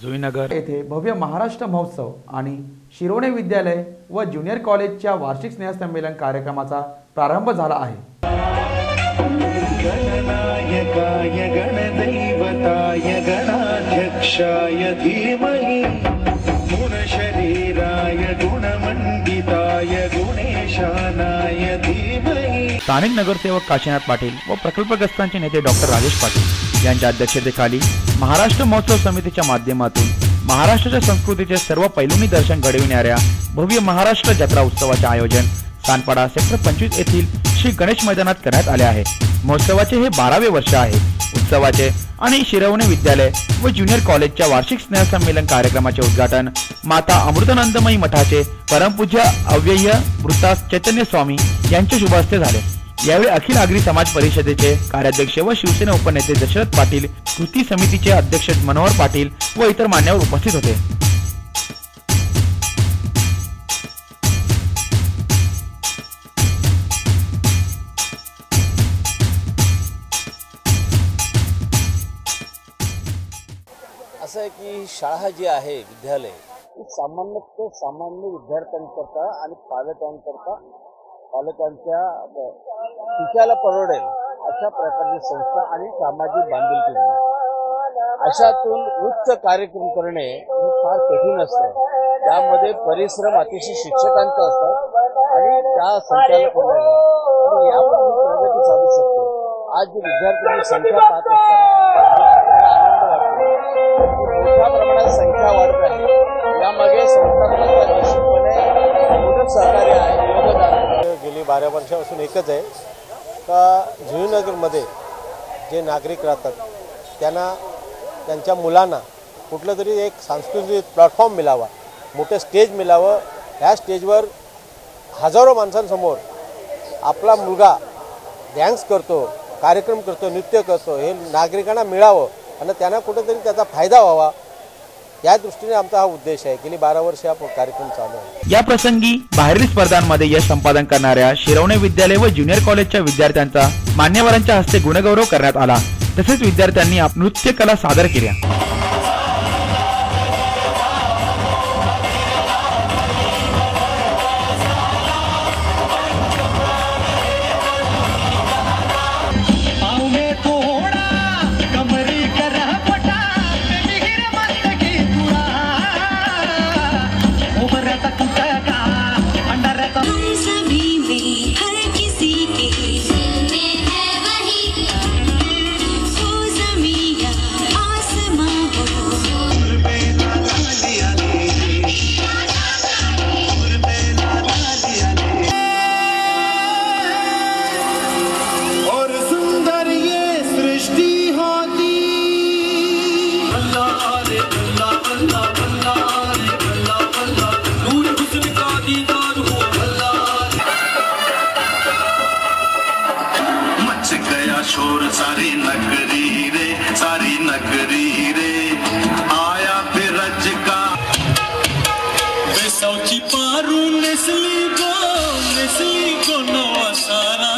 जुईनगर येथे भव्य महाराष्ट्र महोत्सव आणि शिरोणे विद्यालय व ज्युनियर कॉलेजच्या वार्षिक स्नेहसंमेलन कार्यक्रमाचा प्रारंभ झाला आहे. गणनायकाय गणदैवताय गणाध्यक्षाय धीमहि गुणशरीराय गुणमण्डिताय गुणेशानाय धीमहि स्थानिक नगरसेवक काशीनाथ पाटील व प्रकल्पग्रस्तांचे नेते डॉक्टर राजेश पाटील यांच्या अध्यक्षतेखाली महाराष्ट्र महोत्सव समितीच्या माध्यमातून महाराष्ट्राच्या संस्कृतीचे सर्व पैलूंनी दर्शन घडविणाऱ्या भव्य महाराष्ट्र जत्रा उत्सवाचे आयोजन सानपाडा सेक्टर पंचवीस येथील श्री गणेश मैदानात करण्यात आले आहे. महोत्सवाचे हे बारावे वर्ष आहे. उत्सवाचे आणि शिरवणे विद्यालय व ज्युनियर कॉलेजच्या वार्षिक स्नेहसंमेलन कार्यक्रमाचे उद्घाटन माता अमृतानंदमयी मठाचे परमपूज्य अव्यय वृत्तास चैतन्य स्वामी यांच्या शुभ हस्ते झाले. यावेळी अखिल आगरी समाज परिषदेचे कार्याध्यक्ष व शिवसेना उपनेते दशरथ पाटील कृती समितीचे अध्यक्ष मनोहर पाटील व इतर मान्यवर उपस्थित होते. असं आहे की शाळा जी आहे विद्यालय ही सामान्यतः सामान्य विद्यार्थ्यांकरता आणि पालकांकरता पालकांच्या तिच्याला परवडेल अशा प्रकारची संस्था आणि सामाजिक बांधिलकी अशातून उच्च कार्यक्रम करणे हे फार कठीण असतं. त्यामध्ये परिश्रम अतिशय शिक्षकांचा असतात आणि त्या संचालक आणि यामध्ये प्रगती साधू शकतो. आज जे विद्यार्थ्यांची संख्या पाहत असतात मोठ्या प्रमाणात संख्या वाढत आहे. यामागे संस्थात्मक निश्चितपणे मोठं सहकार्य आहे. योगदान आहे. गेली बारा वर्षापासून एकच आहे. का जुनीनगरमध्ये जे नागरिक राहतात त्यांना त्यांच्या मुलांना कुठलं तरी एक सांस्कृतिक प्लॅटफॉर्म मिळावा मोठं स्टेज मिळावं ह्या स्टेजवर हजारो माणसांसमोर आपला मुलगा डॅन्स करतो कार्यक्रम करतो नृत्य करतो हे नागरिकांना मिळावं. आणि त्यांना कुठंतरी त्याचा फायदा व्हावा. या दृष्टीने आमचा हा उद्देश आहे. गेली बारा वर्ष हा कार्यक्रम चालू आहे. या प्रसंगी बाहेरील स्पर्धांमध्ये यश संपादन करणाऱ्या शिरवणे विद्यालय व ज्युनियर कॉलेजच्या विद्यार्थ्यांचा मान्यवरांच्या हस्ते गुणगौरव करण्यात आला. तसेच विद्यार्थ्यांनी नृत्य कला सादर केल्या. रे सारी नगरी रे। आया फिर रज का। बेसौची पारू नेसली गो नेसली को नवा सारा।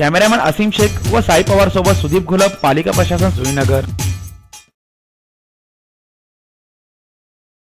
कॅमेरामॅन असीम शेख व साई पवार सोबत सुदीप घुलप पालिका प्रशासन सुईनगर